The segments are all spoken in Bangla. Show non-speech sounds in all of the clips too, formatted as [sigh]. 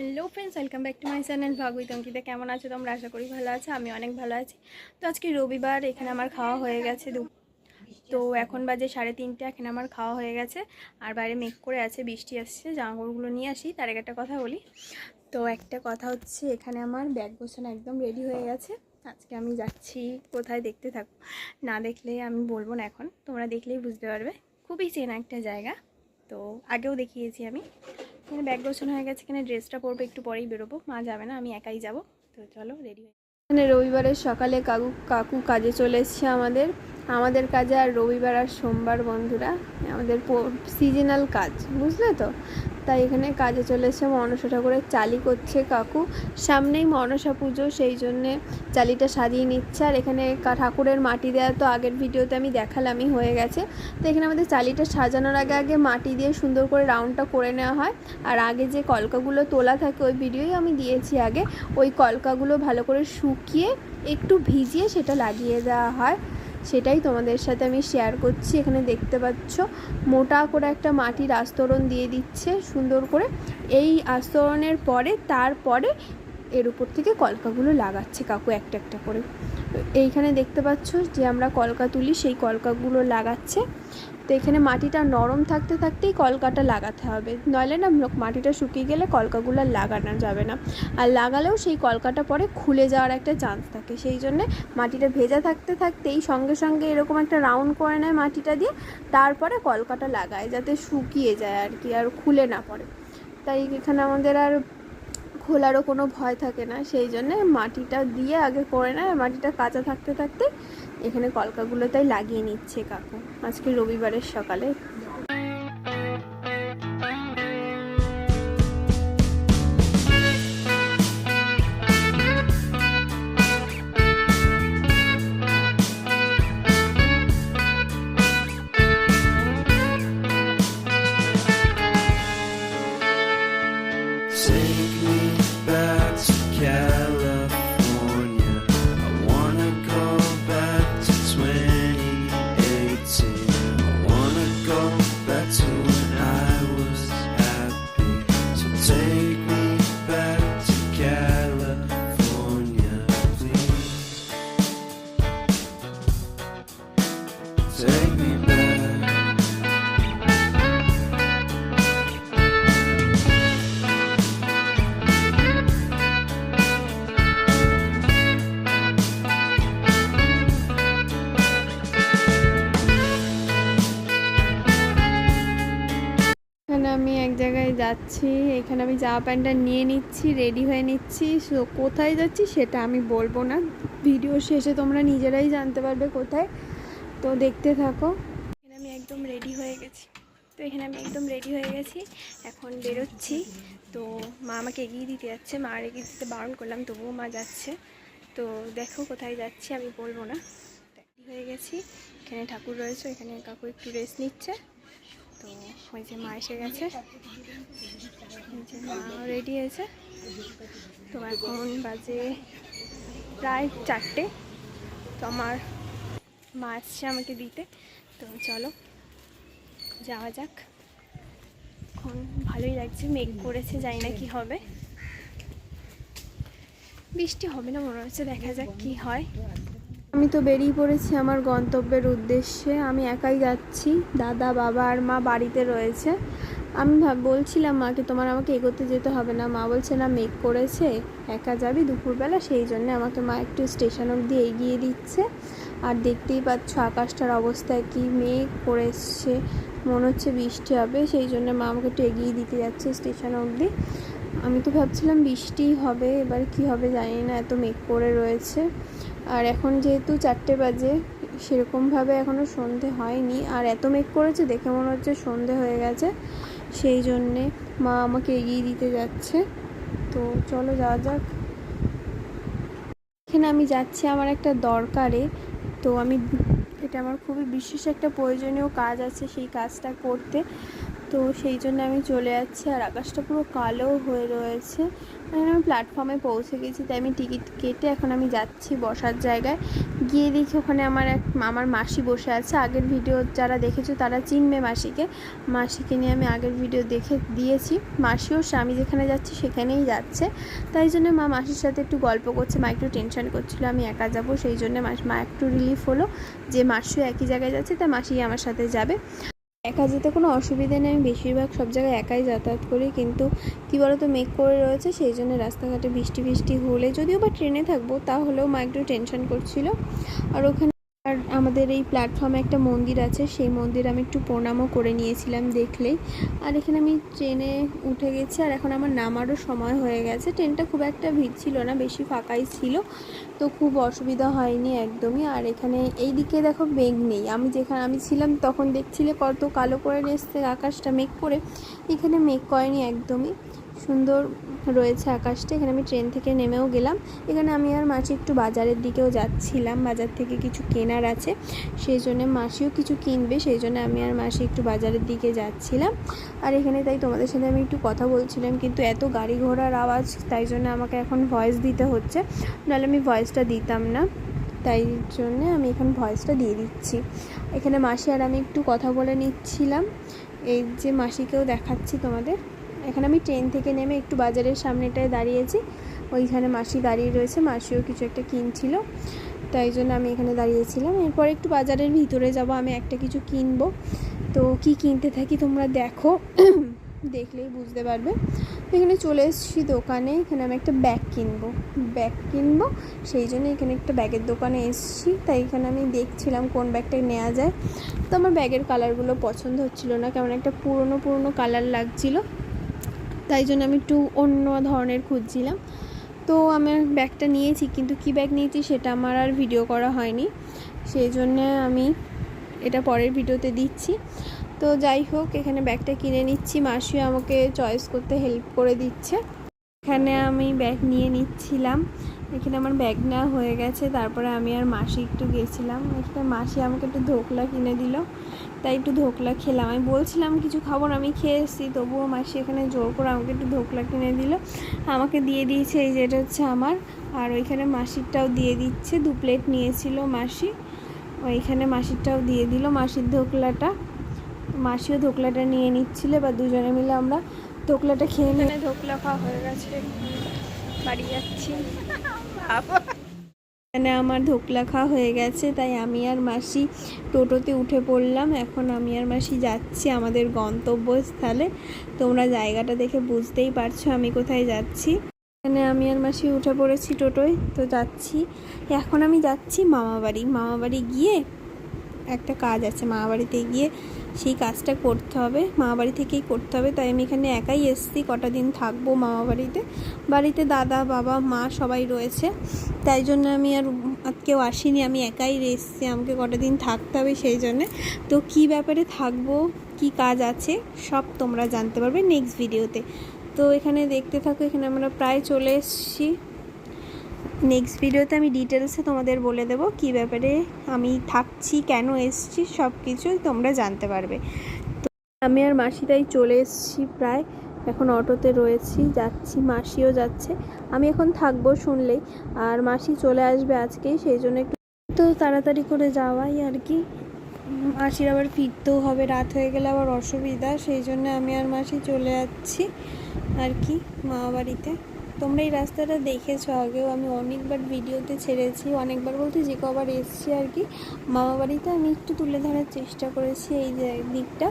Hello friends welcome back to my channel ভাগ উইথ অঙ্কিতা কেমন আছো তোমরা? আশা করি ভালো আছো আমি অনেক ভালো আছি। তো আজকে রবিবার, এখানে আমার খাওয়া হয়ে গেছে দু তো এখন বাজে সাড়ে তিনটে, এখানে আমার খাওয়া হয়ে গেছে। আর বাইরে মেঘ করে আছে, বৃষ্টি আসছে, জামাকাপড়গুলো নিয়ে আসি, তার একটা কথা বলি। তো একটা কথা হচ্ছে, এখানে আমার ব্যাগ গোছানো একদম রেডি হয়ে গেছে। আজকে আমি যাচ্ছি, কোথায় দেখতে থাকো না দেখলে আমি বলব না এখন, তোমরা দেখলেই বুঝতে পারবে। খুবই চেনা একটা জায়গা, তো আগেও দেখিয়েছি আমি। এখানে ব্যাগ গোছানো হয়ে গেছে, এখানে ড্রেসটা পরবো, একটু পরেই বেরোবো। মা যাবে না, আমি একাই যাব। তো চলো রেডি হয়ে এখানে রবিবারের সকালে কাকু কাকু কাজে চলে এসছে আমাদের। আমাদের কাজে আর রবিবার আর সোমবার বন্ধুরা, আমাদের সিজনাল কাজ, বুঝলে তো? তাই এখানে কাজে চলে এসে মনসা ঠাকুরের চালি করছে কাকু। সামনেই মনসা পুজো, সেই জন্যে চালিটা সাজিয়ে নিচ্ছে। আর এখানে ঠাকুরের মাটি দেওয়া তো আগের ভিডিওতে আমি দেখালামই হয়ে গেছে। তো এখানে আমাদের চালিটা সাজানোর আগে আগে মাটি দিয়ে সুন্দর করে রাউন্ডটা করে নেওয়া হয়। আর আগে যে কলকাগুলো তোলা থাকে ওই ভিডিওই আমি দিয়েছি আগে। ওই কলকাগুলো ভালো করে শুকিয়ে একটু ভিজিয়ে সেটা লাগিয়ে দেওয়া হয়। সেটাই তোমাদের সাথে আমি শেয়ার করছি। এখানে দেখতে পাচ্ছ, মোটা করে একটা মাটির আস্তরণ দিয়ে দিচ্ছে সুন্দর করে। এই আস্তরণের পরে, তারপরে এর উপর থেকে কলকাগুলো লাগাচ্ছে কাকু একটা একটা করে। এইখানে দেখতে পাচ্ছ যে আমরা কলকা তুলি, সেই কলকাগুলো লাগাচ্ছে। তো এখানে মাটিটা নরম থাকতে থাকতেই কলকাটা লাগাতে হবে। নইলে না মাটিটা শুকিয়ে গেলে কলকাগুলো লাগানো যাবে না। আর লাগালেও সেই কলকাটা পরে খুলে যাওয়ার একটা চান্স থাকে। সেই জন্যে মাটিটা ভেজা থাকতে থাকতেই সঙ্গে সঙ্গে এরকম একটা রাউন্ড করে নেয় মাটিটা দিয়ে, তারপরে কলকাটা লাগায় যাতে শুকিয়ে যায় আর কি, আর খুলে না পড়ে। তাই এখানে আমাদের আর খোলারও কোনো ভয় থাকে না। সেই জন্যে মাটিটা দিয়ে আগে করে নেয়। মাটিটা কাঁচা থাকতে থাকতে এখানে কলকাগুলো তাই লাগিয়ে নিচ্ছে কাকু। আজকে রবিবারের সকালে। sing. যাচ্ছি, এখানে আমি জামা প্যান্টটা নিয়ে নিচ্ছি রেডি হয়ে নিচ্ছি। সো কোথায় যাচ্ছি সেটা আমি বলব না। ভিডিও শেষে তোমরা নিজেরাই জানতে পারবে কোথায়। তো দেখতে থাকো। এখানে আমি একদম রেডি হয়ে গেছি। তো এখানে আমি একদম রেডি হয়ে গেছি। এখন বেরোচ্ছি। তো মা আমাকে এগিয়ে দিতে যাচ্ছে। মা আর এগিয়ে দিতে বারণ করলাম, তবুও মা যাচ্ছে। তো দেখো কোথায় যাচ্ছি, আমি বলব না। রেডি হয়ে গেছি। এখানে ঠাকুর রয়েছে, এখানে কাকু একটু রেস্ট নিচ্ছে। তো ওই যে মা এসে গেছে। রেডি হয়েছে। তো এখন বাজে প্রায় চারটে। তো আমার মা আসছে আমাকে দিতে। তো চলো, যাওয়া যাক। এখন ভালোই লাগছে, মেঘ করেছে, জানি না কি হবে। বৃষ্টি হবে না, মনে হচ্ছে, দেখা যাক কি হয়। আমি তো বেরিয়ে পড়েছি আমার গন্তব্যের উদ্দেশ্যে। আমি একাই যাচ্ছি, দাদা, বাবা আর মা বাড়িতে রয়েছে। আমি বলছিলাম মাকে তোমার আমাকে এগোতে যেতে হবে না। মা বলছে, না, মেঘ করেছে, একা যাবি দুপুরবেলা, সেই জন্য আমাকে মা একটু স্টেশন অবধি এগিয়ে দিচ্ছে। আর দেখতেই পাচ্ছ আকাশটার অবস্থা কি, মেঘ করে এসছে, মনে হচ্ছে বৃষ্টি হবে, সেই জন্য মা আমাকে একটু এগিয়ে দিতে যাচ্ছে স্টেশন অবধি। আমি তো ভাবছিলাম বৃষ্টি হবে, এবার কি হবে জানি না, এত মেঘ করে রয়েছে। আর এখন যেহেতু চারটে বাজে, সেরকমভাবে এখনও সন্ধে হয়নি। আর এত মেঘ করেছে, দেখে মনে হচ্ছে সন্ধে হয়ে গেছে। সেই জন্যে মা আমাকে এগিয়ে দিতে যাচ্ছে। তো চলো যাওয়া যাক। এখানে আমি যাচ্ছি আমার একটা দরকারে। তো আমি এটা আমার খুবই বিশেষ একটা প্রয়োজনীয় কাজ আছে সেই কাজটা করতে। তো সেই জন্য আমি চলে যাচ্ছি আর আকাশটা পুরো কালো হয়ে রয়েছে। মানে আমি প্ল্যাটফর্মে পৌঁছে গেছি, তাই আমি টিকিট কেটে এখন আমি যাচ্ছি বসার জায়গায়। গিয়ে দেখি ওখানে আমার এক, আমার মাসি বসে আছে। আগের ভিডিও যারা দেখেছ তারা চিনবে মাসিকে। মাসিকে নিয়ে আমি আগের ভিডিও দেখে দিয়েছি। মাসিও, স্বামী যেখানে যাচ্ছি সেখানেই যাচ্ছে। তাই জন্য মা মাসির সাথে একটু গল্প করছে, মা একটু টেনশন করছিল, আমি একা যাব, সেই জন্য মা একটু রিলিফ হলো যে মাসিও একই জায়গায় যাচ্ছে, তাই মাসি আমার সাথে যাবে। একা যেতে কোনো অসুবিধে নেই। আমি বেশিরভাগ সব জায়গায় একাই যাতায়াত করি। কিন্তু কী বলতো, মেঘ করে রয়েছে, সেই জন্য রাস্তাঘাটে বৃষ্টি বৃষ্টি হলে, যদিও বা ট্রেনে থাকব, তাহলেও মা একটু টেনশন করছিল। আর ওখানে আর আমাদের এই প্ল্যাটফর্মে একটা মন্দির আছে, সেই মন্দির আমি একটু প্রণামও করে নিয়েছিলাম দেখলেই। আর এখানে আমি ট্রেনে উঠে গেছি, আর এখন আমার নামারও সময় হয়ে গেছে। ট্রেনটা খুব একটা ভিড় ছিল না, বেশি ফাঁকাই ছিল, তো খুব অসুবিধা হয়নি একদমই। আর এখানে এই দিকে দেখো মেঘ নেই, আমি যেখানে, আমি ছিলাম তখন দেখছিলে কত কালো করে এসছে আকাশটা, মেঘ করে। এখানে মেঘ করেনি একদমই। সুন্দর রয়েছে আকাশটা। এখানে আমি ট্রেন থেকে নেমেও গেলাম। এখানে আমি আর মাসি একটু বাজারের দিকেও যাচ্ছিলাম। বাজার থেকে কিছু কেনার আছে। সেই জন্য মাসিও কিছু কিনবে। সেই জন্য আমি আর মাসি একটু বাজারের দিকে যাচ্ছিলাম। আর এখানে তাই তোমাদের সাথে আমি একটু কথা বলছিলাম, কিন্তু এত গাড়ি ঘোড়ার আওয়াজ, তাই জন্য আমাকে এখন ভয়েস দিতে হচ্ছে। নাহলে আমি ভয়েসটা দিতাম না। তাই জন্যে আমি এখন ভয়েসটা দিয়ে দিচ্ছি। এখানে মাসি আর আমি একটু কথা বলে নিচ্ছিলাম। এই যে মাসিকেও দেখাচ্ছি তোমাদের। এখানে আমি ট্রেন থেকে নেমে একটু বাজারের সামনেটায় দাঁড়িয়েছি। ওইখানে মাসি দাঁড়িয়ে রয়েছে, মাসিও কিছু একটা কিনছিল। তাই জন্য আমি এখানে দাঁড়িয়েছিলাম। এরপর একটু বাজারের ভিতরে যাব, আমি একটা কিছু কিনবো। তো কি কিনতে থাকি তোমরা দেখো, দেখলেই বুঝতে পারবে। তো এখানে চলে এসেছি দোকানে, এখানে আমি একটা ব্যাগ কিনবো। ব্যাগ কিনবো, সেই জন্য এখানে একটা ব্যাগের দোকানে এসেছি। তাই এখানে আমি দেখছিলাম কোন ব্যাগটা নেওয়া যায়। তো আমার ব্যাগের কালারগুলো পছন্দ হচ্ছিল না, কেমন একটা পুরনো পুরনো কালার লাগছিল। তাই জন্য আমি একটু অন্য ধরনের খুঁজছিলাম। তো আমার ব্যাগটা নিয়েছি, কিন্তু কী ব্যাগ নিয়েছি সেটা আমার আর ভিডিও করা হয়নি। সেই জন্যে আমি এটা পরের ভিডিওতে দিচ্ছি। তো যাই হোক, এখানে ব্যাগটা কিনে নিচ্ছি। মাসিও আমাকে চয়েস করতে হেল্প করে দিচ্ছে। এখানে আমি ব্যাগ নিয়ে নিচ্ছিলাম। এখানে আমার ব্যাগ নেওয়া হয়ে গেছে। তারপরে আমি আর মাসি একটু গেছিলাম। এখানে মাসি আমাকে একটু ধোকলা কিনে দিল। তাই একটু ধোকলা খেলাম। আমি বলছিলাম কিছু খাব না আমি খেয়ে এসেছি। তবুও মাসি এখানে জোর করে আমাকে একটু ধোকলা কিনে দিল। আমাকে দিয়ে দিয়েছে এই যেটা হচ্ছে আমার। আর ওইখানে মাসিরটাও দিয়ে দিচ্ছে দু প্লেট নিয়েছিল মাসি। ওইখানে মাসিরটাও দিয়ে দিল মাসির ধোকলাটা। মাসিও ধোকলাটা নিয়ে নিচ্ছিল বা দুজনে মিলে আমরা ধোকলাটা খেয়ে নিয়ে ধোকলা খাওয়া হয়ে গেছে। বাড়ি যাচ্ছি। [laughs] [laughs] এখানে আমার ধোকলা খাওয়া হয়ে গেছে, তাই আমি আর মাসি টোটোতে উঠে পড়লাম। এখন আমি আর মাসি যাচ্ছি আমাদের গন্তব্যস্থলে। তোমরা জায়গাটা দেখে বুঝতেই পারছ আমি কোথায় যাচ্ছি। এখানে আমি আর মাসি উঠে পড়েছি টোটোয়, তো যাচ্ছি। এখন আমি যাচ্ছি মামাবাড়ি। মামাবাড়ি গিয়ে একটা কাজ আছে, মামাবাড়িতে গিয়ে সেই কাজটা করতে হবে মামাবাড়ি থেকেই করতে হবে। তাই আমি এখানে একাই এসেছি, কটা দিন থাকব মামাবাড়িতে বাড়িতে। বাড়িতে দাদা, বাবা, মা সবাই রয়েছে। তাই জন্য আমি আর কেউ আসিনি, আমি একাই এসেছি, আমাকে কটা দিন থাকতে হবে সেই জন্যে। তো কী ব্যাপারে থাকব, কি কাজ আছে, সব তোমরা জানতে পারবে নেক্সট ভিডিওতে। তো এখানে দেখতে থাকো, এখানে আমরা প্রায় চলে এসেছি। নেক্সট ভিডিওতে আমি ডিটেলসে তোমাদের বলে দেবো কী ব্যাপারে আমি থাকছি, কেন এসেছি সব কিছুই তোমরা জানতে পারবে। তো আমি আর মাসি তাই চলে এসেছি প্রায়, এখন অটোতে রয়েছি, যাচ্ছি, মাসিও যাচ্ছে। আমি এখন থাকব শুনলেই, আর মাসি চলে আসবে আজকেই, সেই জন্য একটু তো তাড়াতাড়ি করে যাওয়াই আর কি। মাসির আবার ফিরতেও হবে, রাত হয়ে গেলে আবার অসুবিধা, সেই জন্য আমি আর মাসি চলে যাচ্ছি আর কি মামা বাড়িতে। তোমরা এই রাস্তাটা দেখেছ আগেও। আমি অনেকবার ভিডিওতে ছেড়েছি, অনেকবার বলতে যে কবার এসছি আর কি। মামা বাড়িতে আমি একটু তুলে ধরার চেষ্টা করেছি এই দিকটা।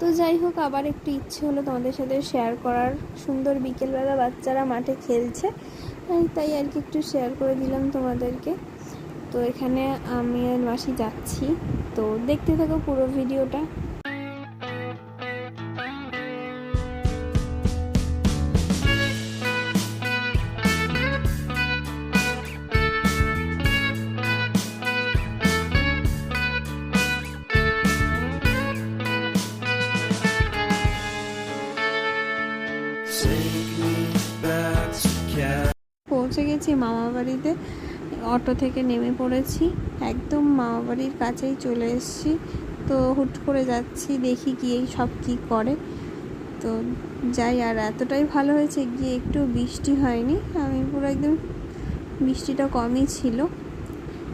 তো যাই হোক, আবার একটু ইচ্ছে হলো তোমাদের সাথে শেয়ার করার। সুন্দর বিকেলবেলা বাচ্চারা মাঠে খেলছে। তাই আর কি একটু শেয়ার করে দিলাম তোমাদেরকে। তো এখানে আমি আর মাসি যাচ্ছি। তো দেখতে থাকো পুরো ভিডিওটা। পৌঁছে গেছি মামা বাড়িতে অটো থেকে নেমে পড়েছি, একদম মামা বাড়ির কাছেই চলে এসেছি। তো হুট করে যাচ্ছি, দেখি গিয়ে সব কি করে। তো যাই, আর এতটাই ভালো হয়েছে গিয়ে একটু বৃষ্টি হয়নি। আমি পুরো একদম বৃষ্টিটা কমই ছিল।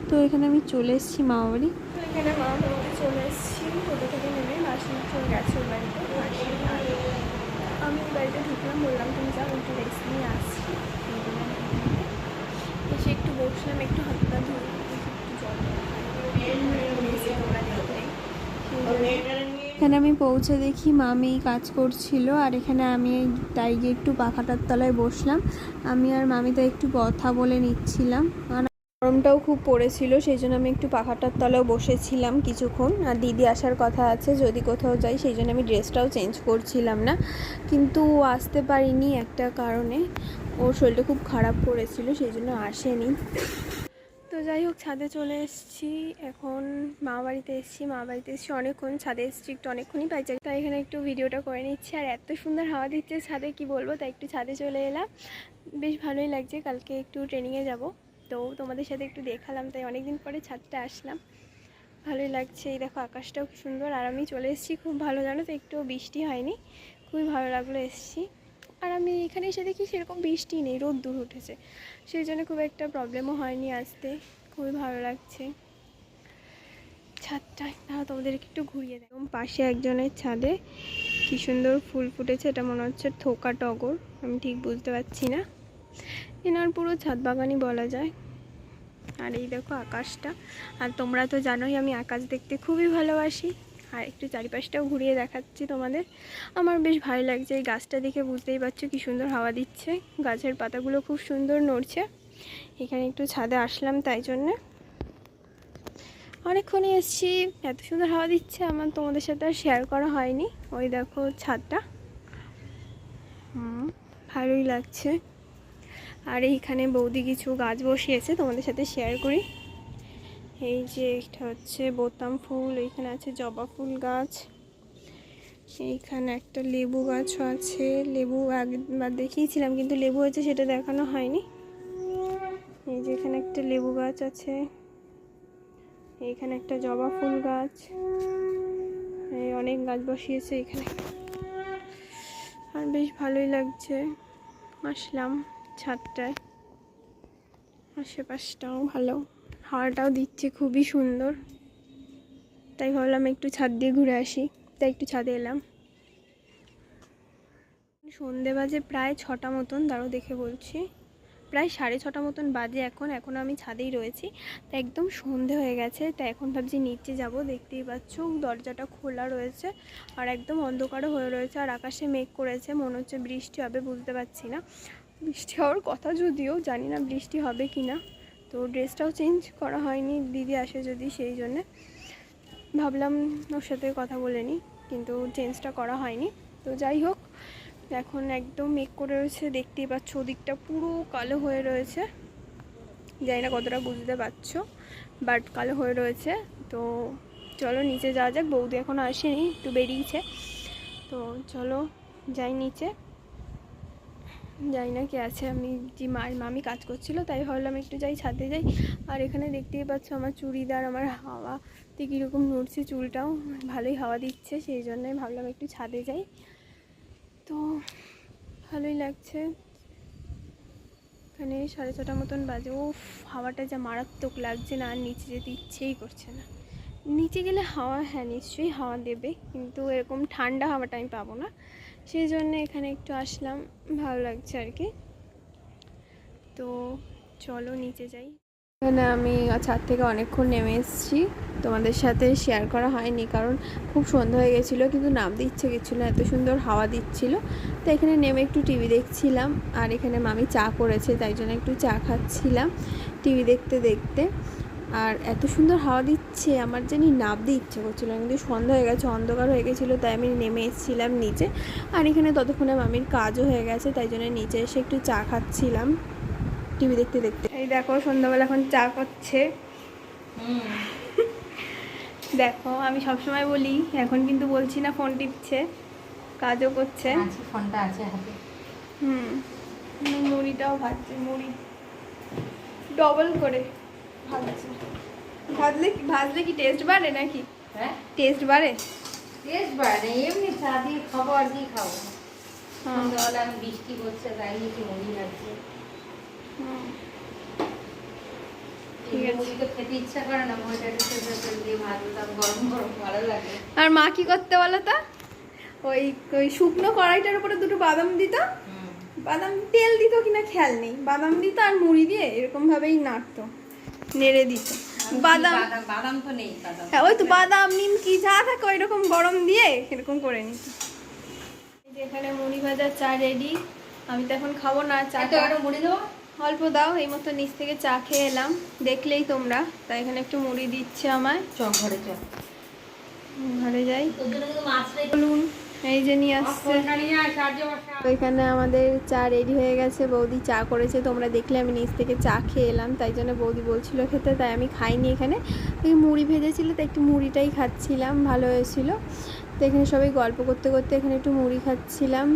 তো এখানে আমি চলে এসেছি মামা বাড়ি তো এখানে চলে এসেছি। থেকে নেমে চলে গেছে বাড়িতে। আমি বাড়িতে ঢুকলাম, বললাম, তুমি যাও, একটু রেস্ট নিয়ে আসছি এই জন্য আমি এখানে এসে বসলাম একটু হাত পা ধুয়ে একটু জল নিয়েছি তোমরা দেখলে সেই জন্য এখানে আমি পৌঁছে দেখি মামি কাজ করছিল আর এখানে আমি তাই গিয়ে একটু পাখাটার তলায় বসলাম। আমি আর মামি তো একটু কথা বলে নিচ্ছিলাম। আর গরমটাও খুব পড়েছিল সেই জন্য আমি একটু পাখাটার তলাও বসেছিলাম কিছুক্ষণ। আর দিদি আসার কথা আছে যদি কোথাও যাই সেই জন্য আমি ড্রেসটাও চেঞ্জ করছিলাম না। কিন্তু আসতে পারিনি একটা কারণে। ওর শরীরটা খুব খারাপ করেছিল, সেই জন্য আসেনি। তো যাই হোক, ছাদে চলে এসেছি। এখন মা বাড়িতে এসেছি। মা বাড়িতে এসেছি অনেকক্ষণ। ছাদে এসেছি একটু অনেকক্ষণই পাইছে তাই এখানে একটু ভিডিওটা করে নিচ্ছি। আর এত সুন্দর হাওয়া দিচ্ছে ছাদে, কি বলব? তাই একটু ছাদে চলে এলাম। বেশ ভালোই লাগছে। কালকে একটু ট্রেনিংয়ে যাব। তো তোমাদের সাথে একটু দেখালাম। তাই অনেকদিন পরে ছাদটা আসলাম। ভালোই লাগছে। এই দেখো, আকাশটাও খুব সুন্দর। আর আমি চলে এসেছি খুব ভালো। জানো তো একটু বৃষ্টি হয়নি। খুবই ভালো লাগল এসেছি। আর আমি এখানে এসে দেখি সেরকম বৃষ্টি নেই, রোদ দূর উঠেছে। সেই জন্য খুব একটা প্রবলেমও হয়নি আসতে। খুবই ভালো লাগছে। ছাদটা তাহলে তোমাদেরকে একটু ঘুরিয়ে দেয় পাশে একজনের ছাদে। কি সুন্দর ফুল ফুটেছে, এটা মনে হচ্ছে থোকা টগর। আমি ঠিক বুঝতে পারছি না। এনার পুরো ছাদ বাগানই বলা যায়। আর এই দেখো আকাশটা। আর তোমরা তো জানোই আমি আকাশ দেখতে খুবই ভালোবাসি। আর একটু চারিপাশটাও ঘুরিয়ে দেখাচ্ছি তোমাদের। আমার বেশ ভালো লাগছে এই গাছটা দেখে, বুঝতেই পারছ কি সুন্দর হাওয়া দিচ্ছে। গাছের পাতাগুলো খুব সুন্দর নড়ছে। এখানে একটু ছাদে আসলাম তাই জন্যে। অনেকক্ষণই এসেছি, এত সুন্দর হাওয়া দিচ্ছে, আমার তোমাদের সাথে আর শেয়ার করা হয়নি। ওই দেখো ছাদটা। হুম, ভালোই লাগছে। আর এইখানে বৌদি কিছু গাছ বসিয়েছে, তোমাদের সাথে শেয়ার করি। এই যে একটা হচ্ছে বোতাম ফুল এইখানে আছে জবা ফুল গাছ, এইখানে একটা লেবু গাছও আছে। লেবু একবার দেখিয়েছিলাম, কিন্তু লেবু হয়েছে সেটা দেখানো হয়নি। এই যে এখানে একটা লেবু গাছ আছে এইখানে একটা জবা ফুল গাছ, এই অনেক গাছ বসিয়েছে এখানে। আর বেশ ভালোই লাগছে। আসলাম ছাদটায়, আশেপাশটাও ভালো। হাওয়াটাও দিচ্ছে, খুবই সুন্দর। তাই ভাবলাম একটু ছাদ দিয়ে ঘুরে আসি, তাই একটু ছাদে এলাম। সন্ধে বাজে প্রায় ছটা মতন দাঁড়ো দেখে বলছি। প্রায় সাড়ে ছটা মতন বাজে এখন এখন আমি ছাদেই রয়েছি। তা একদম সন্ধে হয়ে গেছে, তা এখন ভাবছি নিচে যাব, দেখতেই পাচ্ছ, দরজাটা খোলা রয়েছে আর একদম অন্ধকারও হয়ে রয়েছে আর আকাশে মেঘ করেছে, মনে হচ্ছে বৃষ্টি হবে, বুঝতে পারছি না। বৃষ্টি হওয়ার কথা যদিও, জানি না বৃষ্টি হবে কি না তো ড্রেসটাও চেঞ্জ করা হয়নি, দিদি আসে যদি সেই জন্যে। ভাবলাম ওর সাথে কথা বলে নিই, কিন্তু চেঞ্জটা করা হয়নি। তো যাই হোক, এখন একদম মেক করে রয়েছে, দেখতেই পাচ্ছ ওদিকটা পুরো কালো হয়ে রয়েছে। জানি না কতটা বুঝতে পারছ, বাট কালো হয়ে রয়েছে। তো চলো নিচে যাওয়া যাক, বৌদি এখন আসেনি, একটু বেরিয়েছে। তো চলো যাই নিচে। যাই না কে আছে। আমি যে মার, মামি কাজ করছিল, তাই ভাবলাম একটু যাই ছাদে যাই। আর এখানে দেখতেই পাচ্ছ আমার চুড়িদার, আমার হাওয়াতে কীরকম নড়ছে চুলটাও, ভালোই হাওয়া দিচ্ছে, সেই জন্যই ভাবলাম একটু ছাদে যাই। তো ভালোই লাগছে। এখানে সাড়ে ছটা মতন বাজে। ও হাওয়াটা যা মারাত্মক লাগছে না, আর নিচে যেতে ইচ্ছেই করছে না। নিচে গেলে হাওয়া হ্যাঁ নিশ্চয়ই হাওয়া দেবে, কিন্তু এরকম ঠান্ডা হাওয়াটা আমি পাবো না। সেই জন্য এখানে একটু আসলাম, ভালো লাগছে আর কি তো চলো নিচে যাই। এখানে আমি ছাদ থেকে অনেকক্ষণ নেমে এসেছি। তোমাদের সাথে শেয়ার করা হয়নি কারণ খুব সন্ধ্যা হয়ে গেছিল, কিন্তু নামতে ইচ্ছে না, এত সুন্দর হাওয়া দিচ্ছিল। তো এখানে নেমে একটু টিভি দেখছিলাম আর এখানে মামি চা করেছে, তাই জন্য একটু চা খাচ্ছিলাম। টিভি দেখতে দেখতে আর এত সুন্দর হাওয়া দিচ্ছে আমার জানি নামতে ইচ্ছে করছিল কিন্তু সন্ধ্যা হয়ে গেছে অন্ধকার হয়ে গেছিল তাই আমি নেমে এসেছিলাম নিচে। আর এখানে ততক্ষণে মামির কাজও হয়ে গেছে তাই জন্য নিচে এসে একটু চা খাচ্ছিলাম টিভি দেখতে দেখতে। এই দেখো সন্ধ্যাবেলা এখন চা করছে। দেখো আমি সবসময় বলি এখন কিন্তু বলছি না ফোন টিপছে কাজও করছে। ফোনটা আছে হাতে। হুম, মুড়িটাও ভাজছে মুড়ি। ডবল করে। ভাজছে। ভাজলে কি ভাজলে কি টেস্ট বাড়ে নাকি? হ্যাঁ? টেস্ট বাড়ে? টেস্ট বাড়ে এমনি চা দিয়ে খাব আর কি খাব। হ্যাঁ। সন্ধ্যাবেলা বৃষ্টি করছে তাই নিচে মুড়ি লাগছে একটু আর মা কি করতে বলো তো? ওই ওই শুকনো কড়াইটার উপরে দুটো বাদাম দিত। বাদাম তেল দিত কিনা খেয়াল নেই। বাদাম দিত আর মুড়ি দিয়ে এরকম ভাবেই নাড়তো। নেড়ে দিত বাদাম। বাদাম তো নেই বাদাম। হ্যাঁ ওই তো বাদাম নিমকি যা থাকে ওই রকম গরম দিয়ে এরকম করে নিত এখানে মুড়ি ভাজার চা রেডি আমি তো এখন খাব না চা মুড়ি দেবো? অল্প দাও এই মতো নিচ থেকে চা খেয়ে এলাম। দেখলেই তোমরা। তাই এখানে একটু মুড়ি দিচ্ছে আমায়। চ ঘরে চ। ঘরে যাই। তোর জন্য কিন্তু মাছ রেখে বলুন এই যে নিয়ে আসছে। এখানে আমাদের চা রেডি হয়ে গেছে, বৌদি চা করেছে। তোমরা দেখলে আমি নিচ থেকে চা খেয়ে এলাম, তাই জন্য বৌদি বলছিল খেতে, তাই আমি খাইনি এখানে। মুড়ি ভেজেছিল, তো একটু মুড়িটাই খাচ্ছিলাম, ভালো হয়েছিল। তো এখানে সবাই গল্প করতে করতে এখানে একটু মুড়ি খাচ্ছিলাম,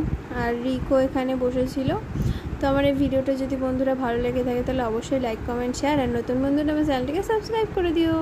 আর রিকো এখানে বসেছিল। তো আমার এই ভিডিওটা যদি বন্ধুরা ভালো লেগে থাকে, তাহলে অবশ্যই লাইক কমেন্ট শেয়ার আর নতুন বন্ধুরা আমার চ্যানেলটিকে সাবস্ক্রাইব করে দিও।